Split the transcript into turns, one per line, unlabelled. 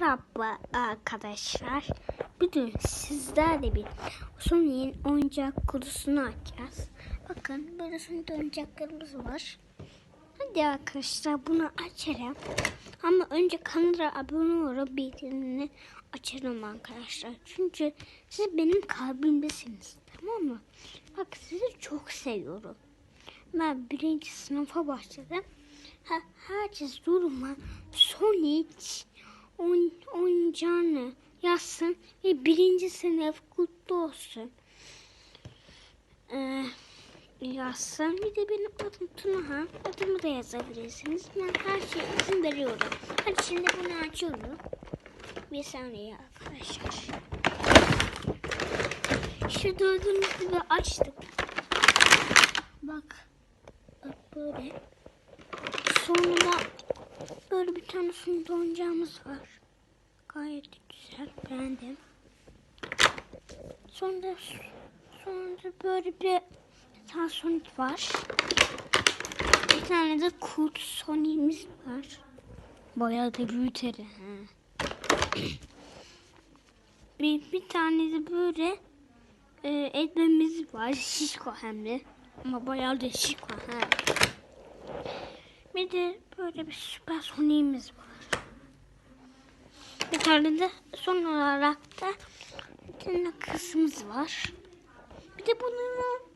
Merhaba arkadaşlar. Bugün sizlerle bir Sony'in oyuncak kutusunu açacağız. Bakın böyle Sony'de oyuncaklarımız var. Hadi arkadaşlar bunu açalım. Ama önce kanala abone olup bildirimini açalım arkadaşlar. Çünkü siz benim kalbimdesiniz. Tamam mı? Bak sizi çok seviyorum. Ben birinci sınıfa başladım. Ha, herkes duruma Sonic oyun, oyuncağını yazsın ve birinci sınıf kutlu olsun. Ee, yazsın. Bir de benim adım Tunahan. Adımı da yazabilirsiniz. Ben her şeye izin veriyorum. Hadi şimdi bunu açıyorum. Bir saniye arkadaşlar. Şu gördüğünüz gibi açtık. Bak. Bak böyle. Böyle bir tane sunda oyuncağımız var. Gayet güzel. Beğendim. Sonra sonra böyle bir tane Sonic var. Bir tane de Kurt Sonic'imiz var. Bayağı da büyüteri. Bir, bir tane de böyle e, etmemiz var. Şişko hem de. Ama bayağı da şişko. Ha. Bir de böyle bir süper soniğimiz var. Bir tane de son olarak da bir kızımız var. Bir de bunu